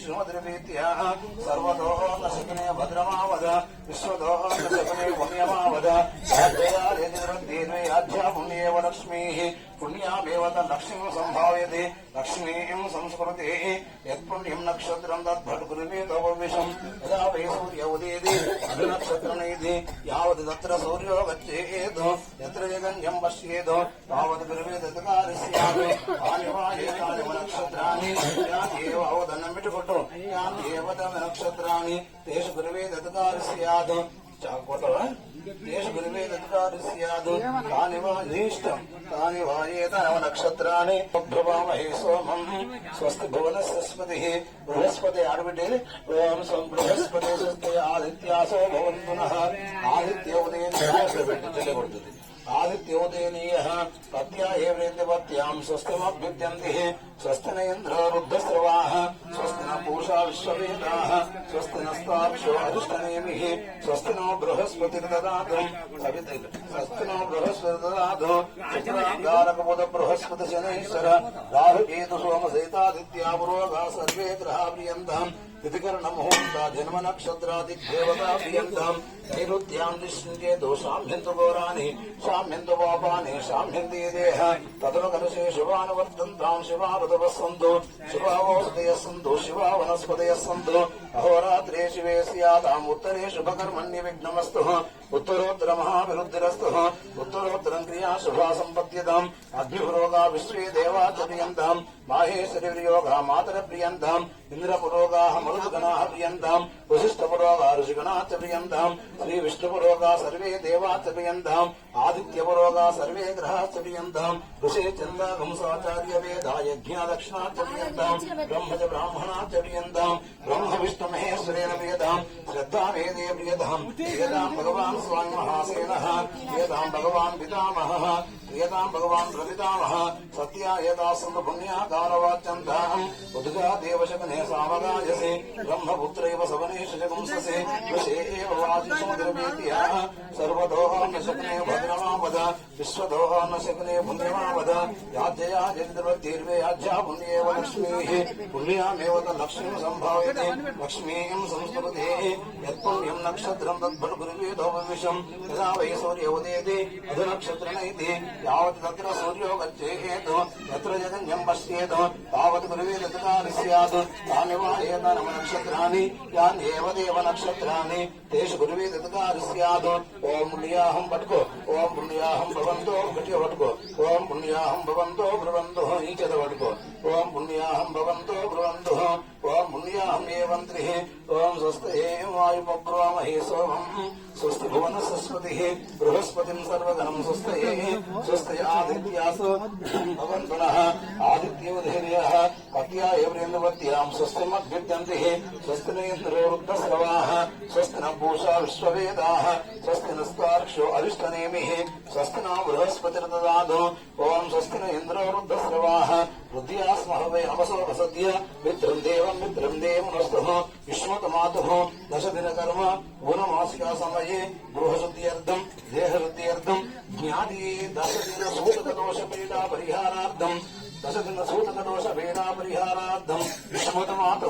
श्रीमद्रवीत्याः सर्वतो न शकुने भद्रमावद विश्वतो न शकुने పుణ్యేవ లక్ష్మీ పుణ్యామేవ లక్ష్మీం సంభావ్యతే. లక్ష్మీం సంస్మృతే యత్పుణ్యం నక్షత్రం తద్భటుకురుమే తపవిషం యదా వై సూర్య ఉదేది అభినక్షత్రమైది యావత్ తత్ర సూర్యో గచ్చేదు ఎత్ర జగన్యం పశ్యేదు తావత్ గురువే తత్కారిష్యామి ఆనివాయేకానిమ నక్షత్రాన్ని. యాన్యేవ అవదనం పెట్టుకుంటూ యాన్యేవ తమ నక్షత్రాన్ని. తేషు గురువే తత్కారిష్యాదు కొట్టవా? నక్షత్రాన్ని భ్రవామహే సోమం. స్వస్తి భువన సరస్వతి బృహస్పతి ఆడబిడ్డే ఓం సం బృహస్పతి ఆదిత్యాసో భవన్ పునః ఆదిత్య ఉదయం పెట్టి చెల్లగొడుతుంది आदित्योदयनीयः पत्या एवरेन्द्रपत्याम् स्वस्तिमभ्युद्यन्तिः स्वस्ति न इन्द्ररुद्धस्रवाः स्वस्ति न पूषा विश्ववेदाः स्वस्ति नस्ताक्षो अरिष्टनेमिः स्वस्ति नो बृहस्पतिर्ददातु स्वस्ति नो बृहस्पतिर्ददातु चक्राकारकबुधबृहस्पतिशनैश्वर राहुकेतुसोमसहितादित्या पुरोगा सर्वे ग्रहा प्रियंत कर्ण मुहूर्ता जन्म नक्षत्रादिदेवता प्रियंत సర్వే గ్రహా ఘోరాని సామ్యంతు పాపాని సామ్యంతి దేహ తదను కలుషే శివానువర్తంతాం శివావృతవ సంతు శివావోదయ సంతు శివా వనస్పతయ సంతు అహోరాత్రే శివే స్యాతాం ఉత్తరే శుభకర్మణ్య విఘ్నమస్తు ఉత్తరోత్తర మహావిరుద్ధిరస్తు ఉత్తరోత్తరం క్రియా శుభా సంపద్యతాం అగ్నిపురోగా విశ్వే దేవాచర్యంతాం మాహేశ్వరి మాహేశ్వరియోగా మాతర ప్రియంతాం ఇంద్రపురోగా మరుదుగణా ప్రియంతాం వశిష్ఠపురోగా ఋషిగణాచ ప్రియంతాం శ్రీ విష్ణుపురోగా సర్వే దేవాచ ప్రియంతాం ఆదిత్యపురోగా సర్వే గ్రహాచ ప్రియంతాం ఋషే చందాగంసాచార్య వేదాయజ్ఞా దక్షిణాచ ప్రియంతాం బ్రహ్మచ బ్రాహ్మణాచ ప్రియంతాం బ్రహ్మ విష్ణు మహేశ్వరేణ ప్రియతాం శ్రద్ధా వేదే ప్రియదాం వేదాం భగవాన్ స్వామి మహాసేన వేదాం భగవాన్ పితామహ ప్రియతాం భగవాన్ ప్రపితామహ సత్యాయతా పుణ్యా పుణ్యాకారవాచ్యంతాం ఉద్గా దేవశకనే సామగాయసే బ్రహ్మపుత్రైవ సవనేష జగుంససే వశే ఏవ వాజిసముద్రవేద్యా సర్వదోహాన్న శకునే భద్రమాపద విశ్వదోహాన్న శకునే పుణ్యమాపద యాజ్యయా జగద్వత్తీర్వే పుణ్యేవ లక్ష్మీః. పుణ్యామేవ లక్ష్మీం సంభావ్యతే. లక్ష్మీం సంస్కృతే యత్పుణ్యం నక్షత్రం తద్భర్గురువేదో యదా వై సూర్య ఉదేతి అధునక్షత్రనైతి. యావత్ తత్ర సూర్యో గచ్చేత్ యత్ర జగన్యం పశ్యేత్. తావత్ గురువే స్యాత్. తాని వా ఏతానమ నక్షత్రాన్ని. యాన్యేవ దేవ నక్షత్రాన్ని. తేషు గురువే స్యాత్. ఓం పుణ్యాహం పట్టుకో. ఓం పుణ్యాహం భవంతో గట్టిగా పట్టుకో ఓం పుణ్యాహం భవంతో బ్రువంతో ఈ చేత పట్టుకో ఓం పుణ్యాహం భవంతో బ్రువంతో ఓం పుణ్యాహం ఏవంత్రి ఓం స్వస్తే వాయుపబ్రవామహే సోమం స్వస్తి భువన సరస్వతి బృహస్పతిం సర్వగణం స్వస్తయే స్వస్తయ ఆదిత్యాసు భవంతున ఆదిత్యోధైర్య పత్యాయ వృందవత్యాం స్వస్తి మద్విద్యంతి స్వస్తి నేంద్రో రుద్రస్రవా స్వస్తి న పూషా విశ్వవేదా స్వస్తి నస్తాక్షో అరిష్టనేమి స్వస్తి నా బృహస్పతిర్దాదు ఓం స్వస్తి న ఇంద్రో రుద్రస్రవా హృదయాస్మహ వై మిత్రం దేవం మిత్రం దేవమస్తు విశ్వతమాతు దశదిన కర్మ ఊనమాసికా సమయే గృహశుద్ధ్యర్థం దేహశుద్ధ్యర్థం జ్ఞాతి దశదిన సూతక దోష పీడా పరిహారార్థం దశదిన సూతక దోష పీడా పరిహారార్థం విశ్వతమాతు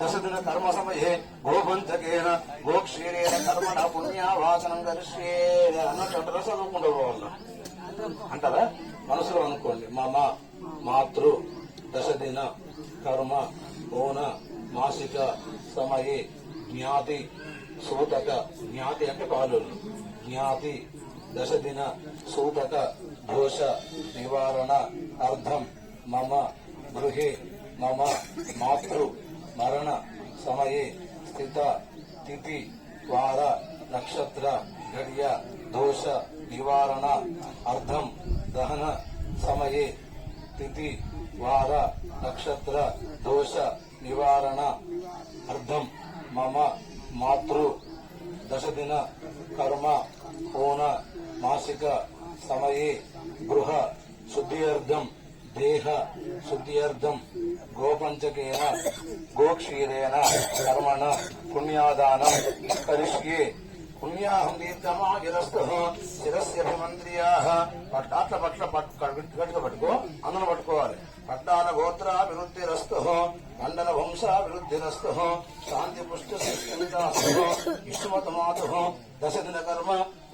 దశదిన కర్మ సమయే గోపంచకేన గోక్షీరేణ కర్మణ పుణ్యావాసనం అన్నట్టు అంటారా? మనసులో అనుకోండి మమ మాతృ దశదిన కర్మ ఓన మాసిక సమయే జ్ఞాతి సూతక జ్ఞాతి అంటే పాలు జ్ఞాతి దశదిన సూతక దోష నివారణ అర్థం మమ గృహే మమ మాతృ మరణ సమయే స్థిత తిథి వార నక్షత్ర ఘడియ దోష నివారణ అర్థం దహన సమయే తిథి వార నక్షత్ర దోష నివారణ అర్థం మమ మాతృ దశదిన కర్మ ఓన మాసిక సమయే గృహ శుద్ధ్యర్థం దేహ శుద్ధ్యర్థం గోపంచకేన గోక్షీరేణ కర్మణ పుణ్యాదానం కరిష్యే పుణ్యాహం దీర్ఘమాగిరస్తు శిరస్యభిమంత్రియా అట్ల పట్ల గట్టిగా పట్టుకో అందరం పట్టుకోవాలి. పట్టాల గోత్ర విరుద్ధి రస్తు మండల వంశాభివృద్ధిరస్తు శాంతి పుష్టి ఇష్టమతమాతు. దశ దిన కర్మ.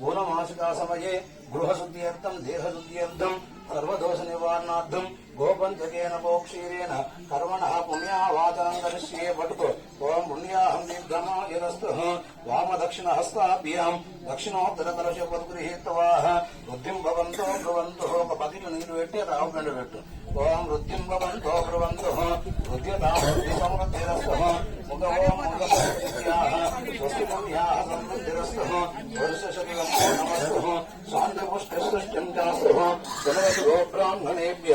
ఊనమాసికా సమయే గృహశుద్ధ్యర్థం దేహశుద్ధ్యర్థం. సర్వదోష నివారణార్థం. గోపంచకేన గోక్షీరేణ కర్మణ పుణ్యావాచనం కరిష్యే పట్టుకో ఓం పుణ్యాహం దీర్ఘమాయురస్తు వామ దక్షిణ హస్తాభ్యాం దక్షిణోత్తర కలశ పద్గృహీత్వాహ వృద్ధిం భవంతో బ్రువంతో ఒక పదిలు నీరు పెట్టి రావు పెట్టు. ఓం వృద్ధిం భవంతో బ్రువంతో వృద్ధ్యతామృద్ధి సమృద్ధిరస్తు. ముఖ ఓం ముఖ స్వస్తి పుణ్యాహ సమృద్ధిరస్తు వర్ష నమస్తు. శాంతి చాస్తు. జనవతి గోబ్రాహ్మణేభ్య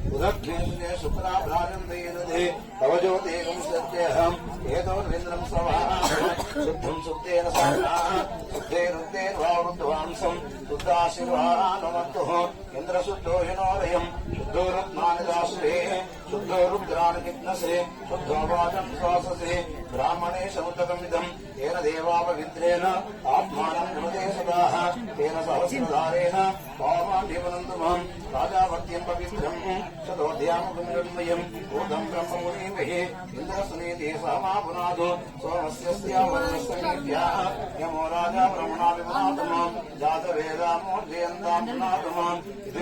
శుక్రాభ్రాజంతేనదే తవ జ్యోతికం సత్యహం ఏతోర్వింద్రం సవాహ శుద్ధం శుద్ధేన సాక్షాః శుద్ధేరుద్ధేర్వావృద్ధ్వాంసం శుద్ధాశీర్వాణమత్తు ఇంద్రశుద్ధో హినోదయం శుద్ధో రత్నాని దాసురే శుద్ధో రుద్రాని జిజ్ఞసే శుద్ధో వాచం శ్వాససే బ్రాహ్మణే సముద్రకమిదం తేన దేవాపవిత్రేణ ఆత్మానం హృదే సదా తేన సహస్రధారేణ పామాండివనందుమహం రాజావర్త్యం పవిత్రం శతోధ్యాముఖమిన్మయం భూతం బ్రహ్మమునీమహే ఇంద్రసునీతి సహమా పునాదో సోమస్యస్యావరణస్యమీత్యాः యమో రాజా బ్రహ్మణాభిపునాతమాం జాతవేదామోర్జయంతాం పునాతమాం ఇది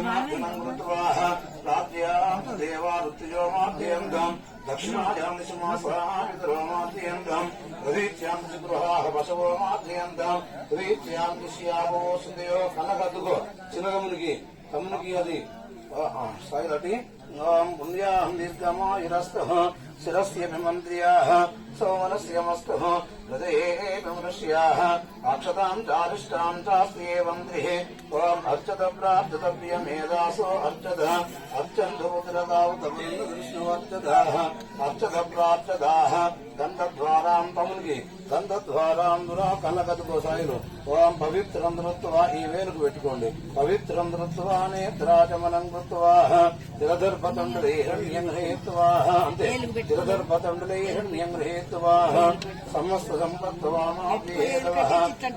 దక్షిణాయాం దిశమాసామితరో మాధ్యంతం ప్రదీత్యాం గృహాः పశవో మాధ్యంతం ప్రదీత్యాం దిశ్యావో చిన్నగమునికి తమ్మునికి అది స్థాయిలటి పుణ్యాహం దీర్ఘమాయురస్తు శిరస్య మంత్ర్యాः చారిష్టాం చాస్త్యేవం గృహే ఓం అర్చత ప్రాప్తవ్యమేదాసో అర్చత అర్చంతు పుత్రదావుతమేందు విష్ణు అర్చదాः అర్చత ప్రాప్తదాः గంధద్వారాం తమునికి గంధద్వారాం దురా కళ్ళకదుకో సాయిలు ఓం పవిత్రం నృత్వా ఈ వేలుకు పెట్టుకోండి. పవిత్రం నృత్వా నేత్రాచమనం కృత్వా. తిరదర్భతండలే హిరణ్యం హేత్వా. అంతే. తిరదర్భతండలే హిరణ్యం సమస్త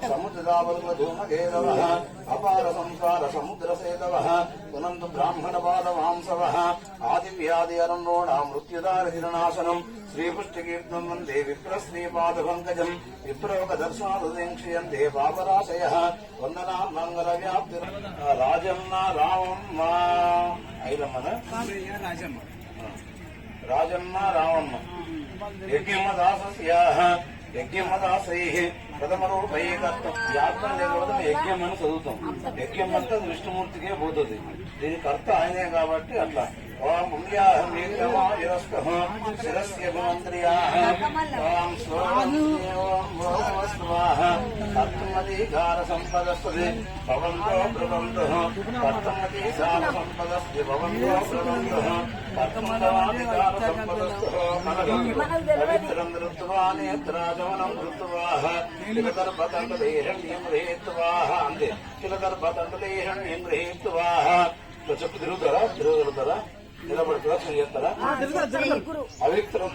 సముద్రావర్గధూమగేదవ అపార సంసార సముద్ర సేదవ పునందు బ్రాహ్మణ బాలవాంసవ ఆదివ్యాధి అరణోణ మృత్యుదారినాశనం శ్రీపుష్టికీర్తం వందే విప్ర శ్రీపాదపంకజం విప్రోక దర్శనాదుక్షయంతే పాపరాశయ వందనా మంగళ వ్యాప్తి రాజన్న రామమ్మ ఐరమ్మన రాజమ్మ రామమ్మ యజ్ఞమదాసస్యాహ యజ్ఞమదాసై. ప్రథమరూపై కర్తం వ్యాప్తం లేకపోతే యజ్ఞం అని చదువుతాం. యజ్ఞం అంతా విష్ణుమూర్తికే పోతుంది దీని కర్త ఆయనే కాబట్టి అట్లా. ఓం పుణ్యాహం నీలమాయురస్త శిరస్య మంత్ర్యాహ ఓం స్వాహ కర్తమధికార సంపదస్తి భవంతో బ్రువంతు కర్తమధికార సంపదస్తి భవంతో బ్రువంతు కర్తమధికార సంపదస్తు పవిత్రం ధృత్వా నేత్రాజమనం ధృత్వా కిలకర్పతండలేహణ్యం రేత్వాహ అంతే కిలకర్పతండలేహణ్యం రేత్వా చెప్పు తిరుగుతారా తిరుగుతారా నిలబడతారా చేస్తారా?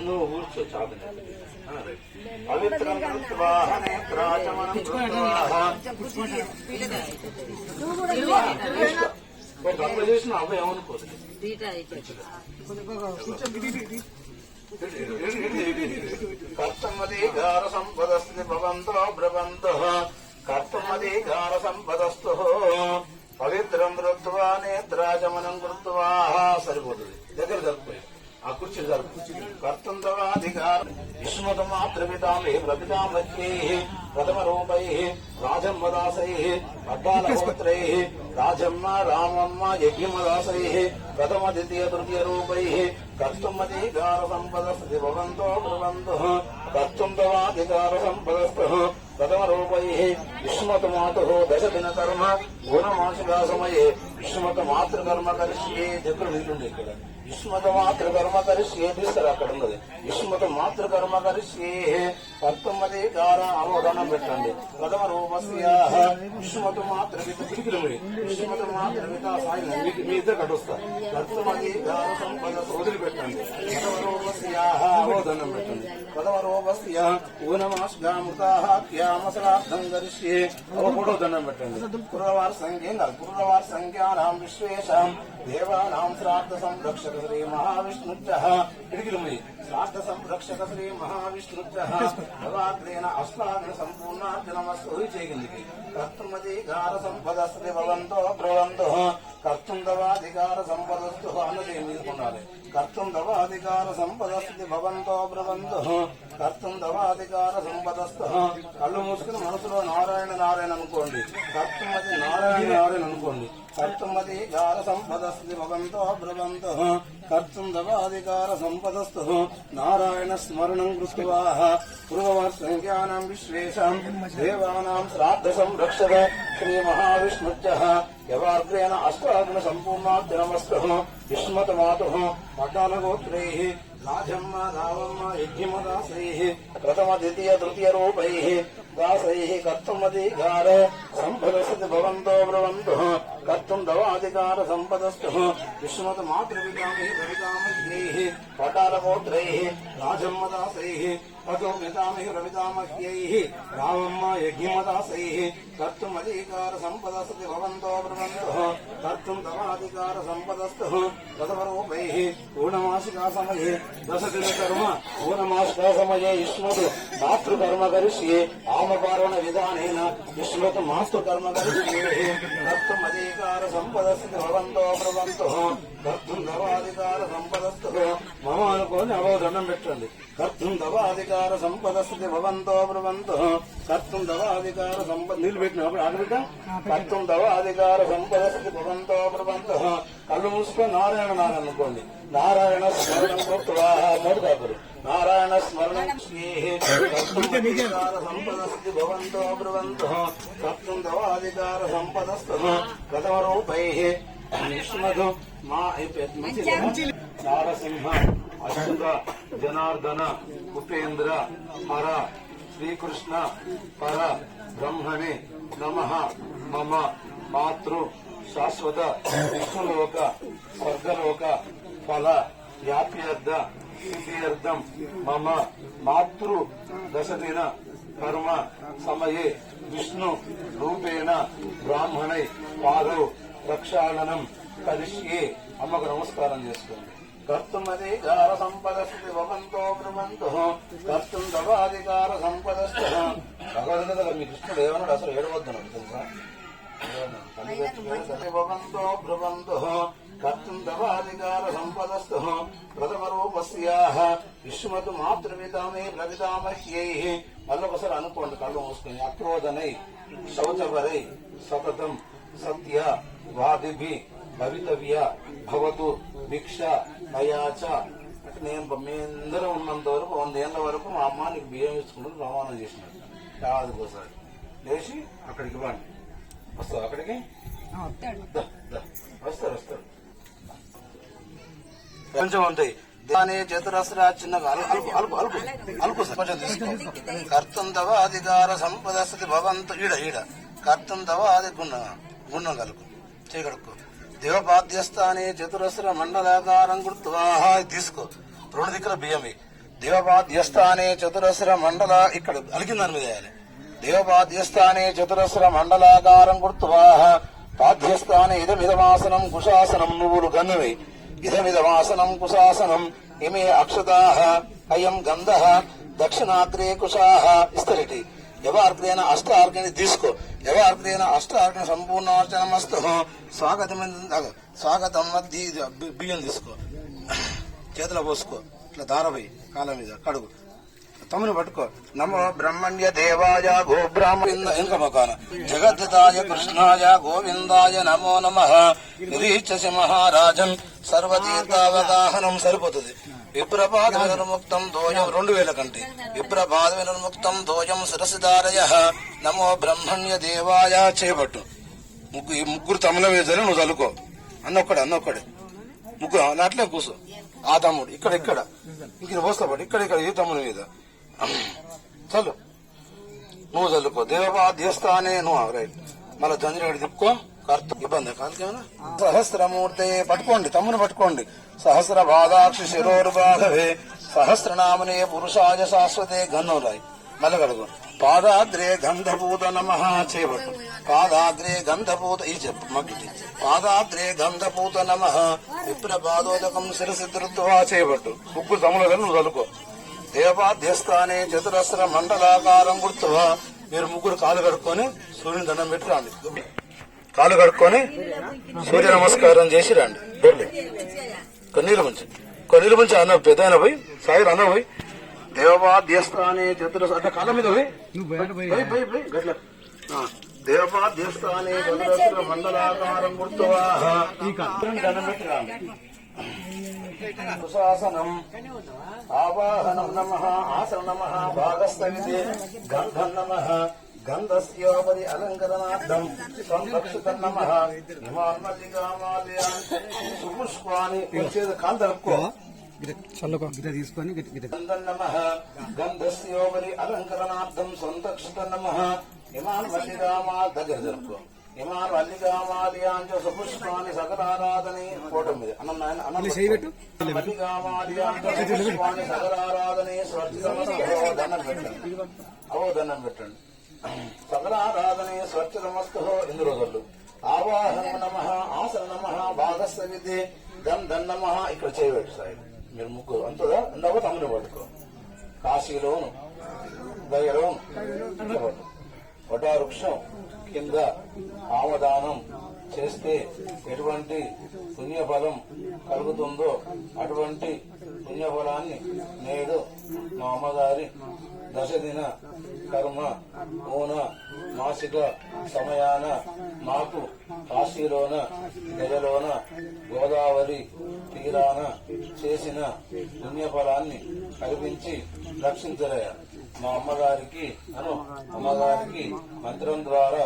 నువ్వు కూర్చో చాలు ఒక గంట చేసిన అవ్వ ఏమనుకోదు. కర్తమధికార సంపదస్తి భవంతో బ్రవంతో. కర్తమధికార సంపదస్తు పవిత్రం కృత్వా నేత్రాజమనం కృత్వా. సరిపోతుంది. దగ్గర జరుపుకోయి ఆ కుర్చీలు జరుపు కర్తంతవాధికారం విష్ణుత మాతృపితామే ప్రపితామహ్యై ప్రథమ రూపై రాజమ్మదాసై అడ్డాలహోత్రై రాజమ్మ రామమ్మ యజ్ఞమదాసై ప్రథమ ద్వితీయ తృతీయ రూపై కర్తుమధికార సంపదస్తి భవంతో బ్రువంతు కర్తుంతవాధికార సంపదస్థ ప్రథమ రూపై విష్ణుతమాతు దశ దిన కర్మ గుణమాసికా సమయే విష్ణుమత మాతృకర్మ ఏ దగ్గర వీలుండే ఇక్కడ. విష్ణుమత మాతృకర్మ ఏ తీస్తారు అక్కడ ఉన్నది. విష్ణుమత మాతృకర్మ కలిసి పంతొమ్మిది గార అవగాహన పెట్టండి ప్రథమ రూపస్య విష్ణుమత మాతృవిత పిడికిలు విష్ణుమత మాతృవిత సాయి మీకు మీ ఇద్దరు కట్టుస్తా పంతొమ్మిది గార సంపద సోదరి పెట్టండి ప్రథమ రూపస్య అవగాహన పెట్టండి ప్రథమ రూపస్య ఊనమాశ్గామృతాహ్యామసలార్థం దర్శి అవకూడో దండం పెట్టండి పురవార సంఖ్య పురవార సంఖ్యానాం విశ్వేషాం దేవానాం శ్రాద్ధ సంరక్షక శ్రీ మహావిష్ణుజ పిడికిలుమి శ్రాద్ధ సంరక్షక శ్రీ మహావిష్ణుజ భగవాగ్రేణ అష్టాగ్న సంపూర్ణార్జనమస్తు. చేయింది కర్తుమధికార శ్రీ భవంతో బ్రవంతో. కర్తుందవాధికార సంపదస్తు అన్నది తీసుకున్నారు కర్తుం సంపద సంపదస్తి భవంతో బ్రవంతో. కర్తుందవాధికార సంపదస్తు. కళ్ళు మూసుకుని మనసులో నారాయణ నారాయణ అనుకోండి. కర్తుమది నారాయణ నారాయణ అనుకోండి. కర్తుమది గార సంపదస్తి భవంతో బ్రవంతో కర్తుం దవాధికార సంపదస్తు నారాయణ స్మరణం కృత్వా పూర్వవర్షంఖ్యానం విశ్వేషాం దేవానాం శ్రాద్ధ సంరక్షక శ్రీ మహావిష్ణుజ యవాగ్రేణ అష్టాగ్న సంపూర్ణాగ్నమస్తు విష్మత మాతు పటాలగోత్రై రాజమ్మ రావమ్మ యజ్ఞమదాసై ప్రథమ ద్వితీయ తృతీయ రూపై దాసై కర్తుమధికార సంపదస్తి భవంతో బ్రవంతు కర్తుం దవాధికార సంపదస్తు విష్మత మాతృవికామై రవికామై పటాలగోత్రై రాజమ్మదాసై పదో పితామహి రవితామహ్యై రామమ్మ యజ్ఞమదాసై కర్తుమధికార సంపదస్తి భవంతో బ్రవంతు కర్తుం దవాధికార సంపదస్తు ప్రథమరూపై పూర్ణమాసికా సమయే దశదిన కర్మ పూర్ణమాసికా సమయే ఆమపారణ విధానేన యుష్మతు మాతృకర్మ కరిష్యే కర్తుం అధికార సంపదస్తి భవంతో బ్రవంతు కర్తుం దవాధికార సంపదస్తు మమ అనుకోని అవోదనం పెట్టండి కర్తుం దవాధికార సంపదస్తి భవంతో బ్రవంతు కర్తుం దవాధికార సంపద నీళ్ళు పెట్టిన ఆడబిడ్డ కర్తుం దవాధికార సంపదస్తి భవంతో బ్రవంతు కళ్ళు మూసుకొని నారాయణ నారాయణ అనుకోండి. నారాయణ స్మరణం కృత్వా మూడు కాపురు నారాయణ స్మరణం సంపదస్తి భవంతో బ్రువంతు కర్తుం దవాధికార సంపదస్తు ప్రథమ రూపై విష్ణు మా నారసింహ అచ్యుత జనార్దన ఉపేంద్ర హర శ్రీకృష్ణ పర బ్రహ్మణి నమ మమ మాతృ శాశ్వత విష్ణులోక స్వర్గలోక ఫల వ్యాప్యర్థ సిద్ధ్యర్థం మమ మాతృ దశదిన కర్మ సమయే విష్ణు రూపేణ బ్రాహ్మణై పాదౌ ప్రక్షాళనం కరిష్యే. అమ్మకు నమస్కారం చేసుకోండి. కర్తుమధికార సంపదస్తి భవంతో బ్రహ్మంతో కర్తుం దవాధికార సంపదస్థ భగవద్గీతలో మీ కృష్ణుడు ఏమన్నాడు అసలు ఏడవద్దన్నాడు తెలుసా? భవంతో కర్తుం దవాధికార సంపదస్థు ప్రథమ రూపస్యాహ విష్ణుమతు మాతృవితామే ప్రవితామహ్యై మళ్ళొకసారి అనుకోండి కళ్ళు మూసుకొని అక్రోధనై శౌచపరై సతతం సత్య వాదిభి భవితవ్య భవతు భిక్ష అంటే నేను మీ అందరూ ఉన్నంత వరకు వందేళ్ళ వరకు మా అమ్మ నీకు బియ్యం ఇచ్చుకుంటూ రవాణా చేసినాడు కాదు ఒకసారి లేచి అక్కడికి ఇవ్వండి. వస్తావు అక్కడికి? దా, దా. కొంచెం ఉంటాయి. దాని చతురస్ర చిన్న అల్పు అల్పు అల్పు అల్పు కొంచెం తీసుకో. కర్తం తవ అధికార సంపదస్థితి భవంతు. ఈడ ఈడ. కర్తం తవ అది గుణ గుణం కలుపు చేయగడుకో దేవపాద్యస్థానే చతురస్ర మండలాకారం గుర్తు. ఇది తీసుకో. రెండు దిక్కుల బియ్యమి. దేవపాద్యస్థానే చతురస్ర మండల ఇక్కడ అలికిన దాని మీద వేయాలి. దేవపాద్యస్థానే చతురస్ర మండలాకారం గుర్తువాహ పాద్యస్థానే ఇదమిదమాసనం కుశాసనం నువ్వులు గన్నువై. ఇదమిదమాసనం కుశాసనం ఇమే అక్షతాః అయం గంధః దక్షిణాగ్రే కుశాః ఇస్తరిటి యవార్గ్రేణ అష్ట ఆర్గని తీసుకో. యవార్గ్రేణ అష్ట ఆర్గన సంపూర్ణార్చనమస్తు స్వాగతం స్వాగతం బియ్యం తీసుకో. చేతిలో పోసుకో. ఇట్లా దారపోయి కాలం మీద కడుగు. తమ్ముని పట్టుకో. నమో బ్రహ్మణ్య దేవాయ గో బ్రాహ్మణ ఇంకా మొకాన జగద్ధాయ కృష్ణాయ గోవిందాయ నమో నమ. నిరీక్షసి మహారాజన్ సర్వతీర్థావగాహనం సరిపోతుంది. విప్రభాద వినుర్ముక్తం దోయం రెండు వేల కంటే. విప్రభాద వినుర్ముక్తం దోయం శిరసిదారయ. నమో బ్రహ్మణ్య దేవాయ చేపట్టు. ముగ్గు ఈ ముగ్గురు తమ్ముల మీద నువ్వు చల్లుకో అన్న ఒక్కడే ముగ్గురు అట్లే ఆ తమ్ముడు ఇక్కడ ఇక్కడ. ఇక్కడ పోస్తా పడు ఇక్కడ ఇక్కడ ఈ తమ్ముడు మీద. చల్లు నువ్వు చల్లుకో దేవా దేవస్థానే నువ్వు రైట్. మళ్ళీ జంజరగడి తిప్పుకో కర్త ఇబ్బంది. కాదు సహస్రమూర్తి పట్టుకోండి. తమ్ముని పట్టుకోండి. సహస్ర బాధాక్షి శిరోర్బాధవే సహస్రనామనే పురుషాయ శాశ్వతే గన్నురాయి మళ్ళీ కడుగు పాదాద్రే గంధభూత నమ చేపట్టు. పాదాద్రే గంధభూత ఈ చెప్పు. మగ్గిటి పాదాద్రే గంధభూత నమ. విప్ర పాదోదకం శిరసి ధృత్వా చేపట్టు. ముగ్గురు తమ్ముల నువ్వు చదువుకో. దేవాధ్యస్థానే చతురస్ర మండలాకారం గుర్తువా మీరు ముగ్గురు కాలు కడుక్కొని సూర్యుని దండం పెట్టి రండి. కాలు కడుక్కొని సూర్య నమస్కారం చేసి రండి. వెళ్ళి. కన్నీరు ముంచి. కన్నీరు ముంచి అన్న పెద్ద పోయి సాయి అన్న పోయి దేవాధ్యస్థానే చతురస్ర అంటే కాళ్ళ మీద పోయి. గట్ల. దేవాధ్యస్థానే చతురస్ర మండలాకారం గుర్తువా. దండం పెట్టి రండి. సుశాసనం ఆవాహనం నమ ఆసన నమ భాగస్థవితే గంధం నమ గంధస్యోపరి అలంకరణార్థం సంరక్షితం నమ. హిమాన్మల్లికామాల్యాన్ సుపుష్పాని వచ్చేది కాంతలక్కో చల్లుకో గిట తీసుకొని గిట గిట గంధం నమ గంధస్యోపరి అలంకరణార్థం సంరక్షిత నమ. హిమాన్ మల్లికామా దగ్గర జరుపుకో హిమాన్ మల్లికామాల్యాంచ సుపుష్పాని సకలారాధని కోటం మీద అన్నం నాయన అన్నం చేయి పెట్టు. మల్లికామాల్యాంచ సుపుష్పాని సకలారాధని దండం పెట్టండి. అవో దండం పెట్టండి సకలారాధనే స్వర్చితమస్తు ఎన్ని రోజులు. ఆవాహనం నమ ఆసన నమ భాగస్థ విద్య దన్ దన్ నమ ఇక్కడ చేయబెట్టు సాయి. మీరు ముగ్గురు అంతదా ఉండవో తమ్ముని పట్టుకో. కాశీలోను దగ్గరలోను వటావృక్షం. కింద ఆమదానం చేస్తే ఎటువంటి పుణ్యఫలం కలుగుతుందో అటువంటి పుణ్యఫలాన్ని నేడు మా అమ్మగారి దశదిన కర్మ మూన మాసిక సమయాన మాకు కాశీలోన నెలలోన గోదావరి తీరాన చేసిన పుణ్యఫలాన్ని కల్పించి రక్షించలే. మా అమ్మగారికి అను అమ్మగారికి మంత్రం ద్వారా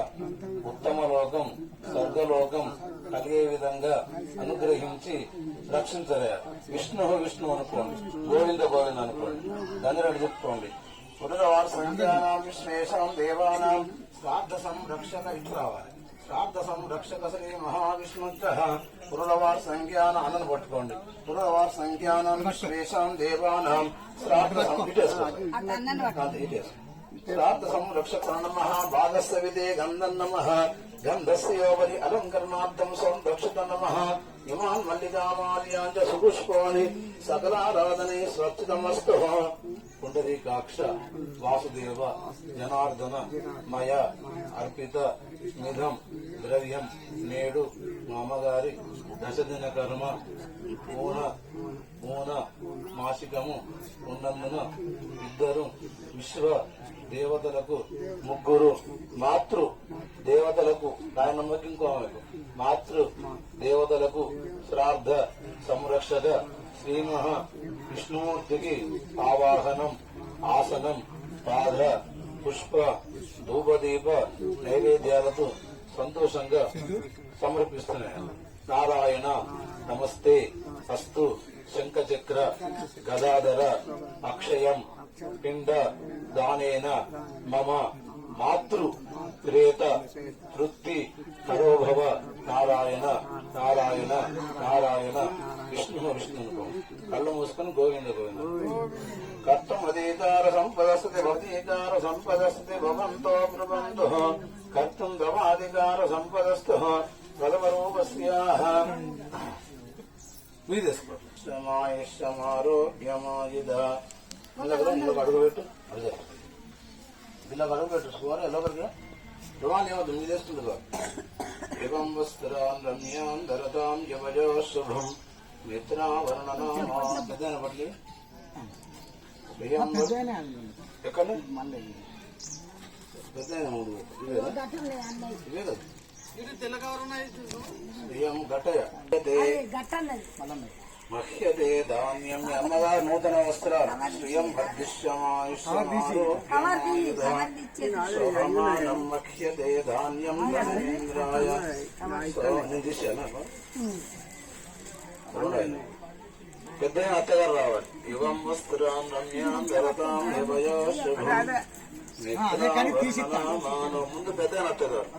ఉత్తమ లోకం స్వర్గలోకం కలిగే విధంగా అనుగ్రహించి రక్షించలే. విష్ణు విష్ణు అనుకోండి గోవింద గోవింద అనుకోండి దండరాడు చెప్పుకోండి. పునరవారు సంఖ్యానాం విశ్వేషాం దేవానాం శ్రాద్ధ సంరక్షక ఇది రావాలి శ్రాద్ధ సంరక్షక శ్రీ మహావిష్ణుత్వ పునరవారు సంఖ్యాన అన్నను పట్టుకోండి పునరవారు సంఖ్యానం శ్రేషాం దేవానాం శ్రాద్ధ శ్రాద్ధ సంరక్షక నమ భాగస్థవిదే గంధం నమ గంధస్యోపరి అలంకరణార్థం సంరక్షత నమ ఇమాన్ మల్లికామాల్యాంచ సుపుష్పాని సకలారాధనే స్వచ్ఛతమస్తు. పుండరీకాక్ష వాసుదేవ జనార్దన మయ అర్పిత నిధం ద్రవ్యం నేడు మా అమ్మగారి దశదిన కర్మ పూన మూల మాసికము ఉన్నందున ఇద్దరు విశ్వ దేవతలకు ముగ్గురు మాతృ దేవతలకు నాయనమ్మకి ఇంకో ఆమెకు. మాతృ దేవతలకు శ్రాద్ధ సంరక్షక శ్రీమహ విష్ణుమూర్తికి ఆవాహనం ఆసనం పాద పుష్ప ధూపదీప నైవేద్యాలతో సంతోషంగా సమర్పిస్తున్నాయి. నారాయణ. నమస్తే. అస్తు. శంఖచక్ర. గదాధర. అక్షయం. పిండ. దానేన. మమ. మాతృ. ప్రేత వృత్తి కరోభవ. నారాయణ. నారాయణ. నారాయణ. విష్ణు విష్ణు కళ్ళు మూసుకుని గోవింద గోవింద. కర్తం అధీతార సంపదస్తి భవతీకార సంపదస్తి భవంతో బ్రువంతు కర్తం గవాధికార సంపదస్థ ప్రథమరూపస్యాః మీరు తీసుకో శమాయుష్యమారోగ్యమాయుధ ఇందులో ఇందులో అడుగు పెట్టు. అడుగు ఇందులో అడుగు పెట్టు. స్కోర్ ఎలా వరకు రుణాలు ఏమవుతుంది మీరు చేసుకుంటుందో ఏవం వస్త్రాన్ రమ్యాన్ ధరతాం యవజో శుభం మిత్రావరణనామా పెద్ద పట్లి. ఎక్కడ పెద్ద మూడు. ఇవే కదా? మహ్యతే ధాన్యం అమ్మగారు నూతన వస్త్రాలు. శ్రియం భద్రిష్యమాయుష్యమానం మహ్యతే ధాన్యం ధనేంద్రాయ. పెద్ద అత్తగారు రావాలి. యువం వస్త్రాం రమ్యాం యవయో శుభం. ముందు పెద్ద అత్తగారు.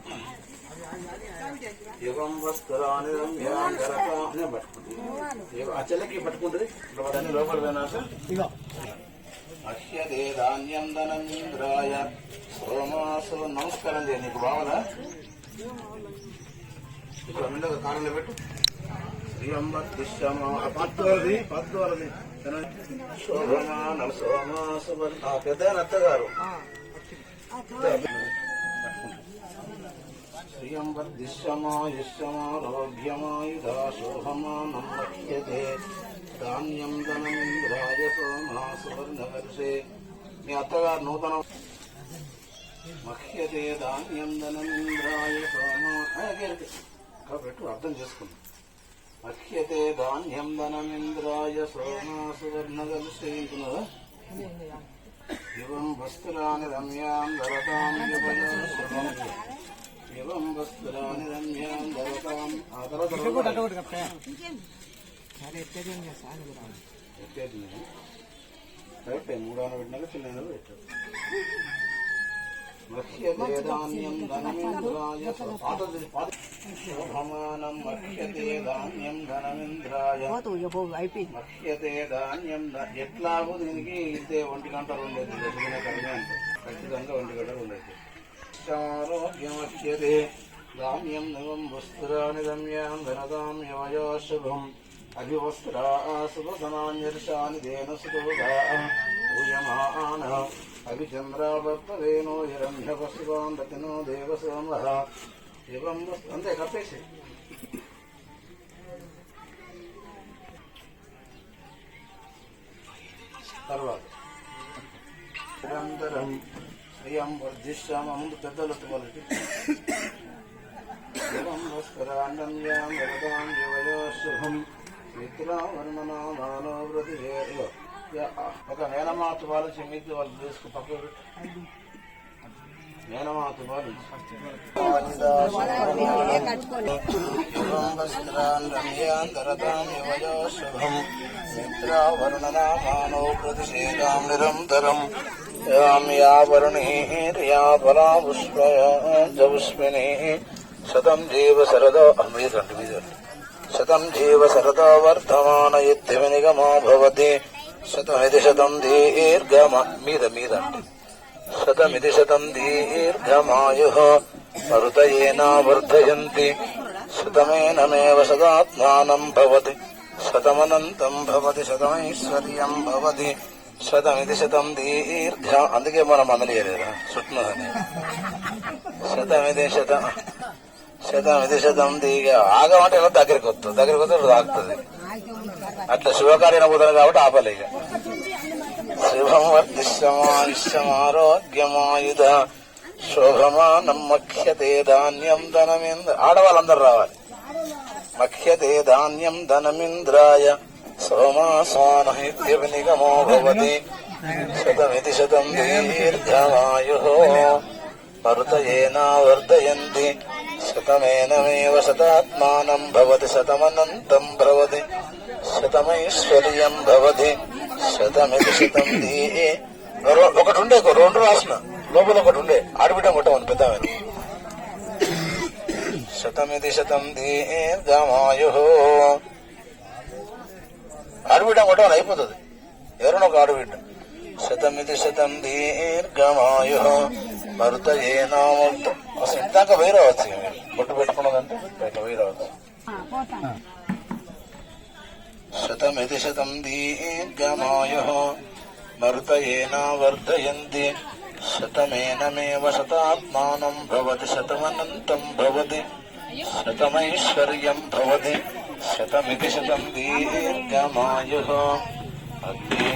యుగం వస్త్రాన్ని రమ్యాం ధరతాం అనే పట్టుకుంటుంది. ఇగో ఆ చెల్లకి పట్టుకుంటుంది. దాన్ని లోపల అహ్యదే ధాన్యం నమస్కారం చేయ నీకు బావలా ఇక్కడ ముందు కాలంలో పెట్టు. పద్వరది పద్వరది సోమాసు పెద్ద అత్తగారు. శ్రియం వర్ధిష్యమాయుష్యమారోగ్యమాయుధా శోభమానం మహ్యతే ధాన్యం ధనమింద్రాయ సోమా సువర్ణవర్షే మీ అత్తగారు నూతన మహ్యతే ధాన్యం ధనమింద్రాయ సోమా పెట్టు అర్థం చేసుకుందాం. మహ్యతే ధాన్యం ధనమింద్రాయ సోమా సువర్ణవర్షే ఇంటున్నదా ఇవం వస్త్రాన్ని రమ్యాం ధరతాం కరెక్టే. మూడాన పెట్టినాక చిన్న పెట్టాడు ధాన్యం ధనమింద్రాయ మహ్యతే ధాన్యం ధనమింద్రాయ అయిపోయింది. మహ్యతే ధాన్యం ద- ఎట్లాగో దీనికి ఇంతే ఒంటి గంట ఉండేది ఖచ్చితంగా ఒంటి గంట ఉండేది నవం వస్త్రాని రమ్యాం ధనదాం యవయో శుభం అభివస్త్రా శుభసనాన్యర్షాని దేన సుగా పూయమాన అభిచంద్రావర్తవేనో హిరణ్యపశువాన్ రతినో దేవసోమ ఇవం వస్తు- అంతే కప్పేసి తర్వాత నిరంతరం శ్రియం వర్ధిష్యామ ముందు పెద్దలు వరదాం యువయో శుభం మిత్రావర్ణనామానో ఒక మేనమాత వాళ్ళు చెమ్మిద్ది వాళ్ళు తీసుకు పక్కన పెట్టు. మేనమాత వాళ్ళు శుభం మిత్రావరుణనామానో ప్రతిషేదాం నిరంతరం యాం యావరుణీర్యా పరా పుష్పయాస్మిని శతం జీవ శరదో మీదండి మీద శతం జీవ శరదో వర్ధమాన ఇత్తిమి నిగమో భవతి శతమిది శతం దీర్ఘమ మీద మీద శతమిది శతం దీర్ఘమాయు మరుతయేనా వర్ధయంతి శతమేనమేవ సదాత్మానం భవతి శతమనంతం శతం ఇది శతమిది శతం దీర్ఘం అందుకే మనం అమలియలేదా శతం శతమిది శతం శతమిది శతం దీగ ఆగం అంటే ఎలా దగ్గరికి వస్తుంది దగ్గరికి వస్తే ఆగుతుంది అట్లా శుభకార్యం పోతాను కాబట్టి ఆపలే ఇక. శుభం వర్ధిష్యమాయుష్యమారోగ్యమాయుధ శోభమానం మఖ్యతే ధాన్యం ధనమింద్ర ఆడవాళ్ళందరూ రావాలి. మఖ్యతే ధాన్యం ధనమింద్రాయ సోమాసానహిత్యనిగమో భవతి. శతమితి శతం దీర్ఘమాయు. మరుతయేనా వర్ధయంతి శతమేనమేవ శతాత్మానం భవతి. శతమనంతం భవతి. శతమైశ్వర్యం భవతి. శతమితి శతం దీ ఒకటి ఉండే ఒక రెండు రాసిన. లోపల ఒకటి ఉండే ఆడబిడ్డ కొట్టమని పెద్ద శతమిది శతం దీర్ఘమాయు ఆడబిడ్డ కొట్టమని అయిపోతుంది. ఎవరైనా ఒక ఆడబిడ్డ. శతమిది శతం దీర్ఘమాయు మరుత ఏనామర్త అసలు ఇందాక వేరే వచ్చు ఇక మీరు బొట్టు పెట్టుకున్నదంటే బయట వేరే వచ్చు శతమిది శతం దీర్ఘమాయు మరుత ఏనా వర్ధయంతి. శతమేనమేవ శతాత్మానం భవతి శతమనంతం భవతి శతమైశ్వర్యం భవతి. శతమితి శతం దీర్ఘమాయు అగ్నే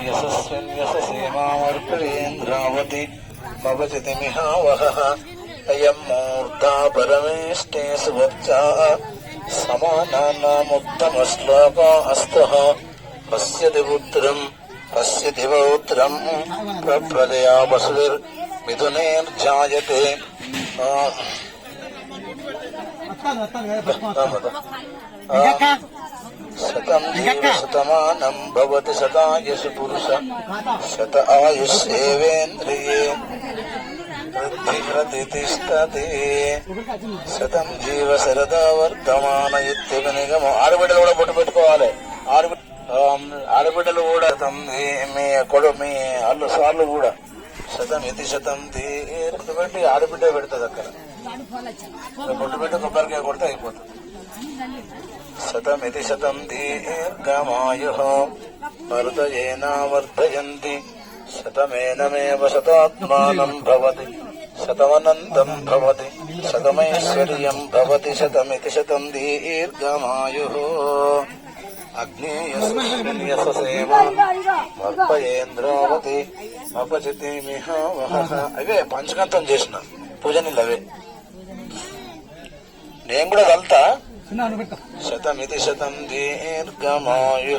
భవతిమిహావహ అయం మూర్ధా పరమేష్టే సువర్చా సమానానాముత్తమశ్లోక అస్తః పశ్యతి పుత్రం పశ్యతి పౌత్రం ప్రజయా వసుర్ శతం జీవశతమానం భవతి శతాయసు పురుష. శత ఆయుష్యేవేంద్రియే వృద్ధిరతిష్టతే శతం జీవ శరదా వర్ధమాన నిగమం. ఆడబిడ్డలు కూడా బొట్టు పెట్టుకోవాలి. ఆమ్, ఆడబిడ్డలు కూడా మీ కొడు మీ అల్లు సార్లు కూడా. శతం ఇది శతం పెట్టి ఆడబిడ్డ పెడుతుంది అక్కడ. బొట్టు పెట్టి కొబ్బరికాయ కొడితే అయిపోతుంది. శతమితి శతం దీర్ఘమాయు వర్ధయేనా వర్ధయంతి శతమేనమేవ శతాత్మానం భవతి శతమనంతం భవతి శతమైశ్వర్యం భవతి శతమితి శతం దీర్ఘమాయు అగ్నేయసేవ అపచితి మిహ అవే పంచకంతం చేసిన। పూజ నీళ్ళు అవే। నేను కూడా వెళ్తా। శతమితి శతం దీర్ఘమాయు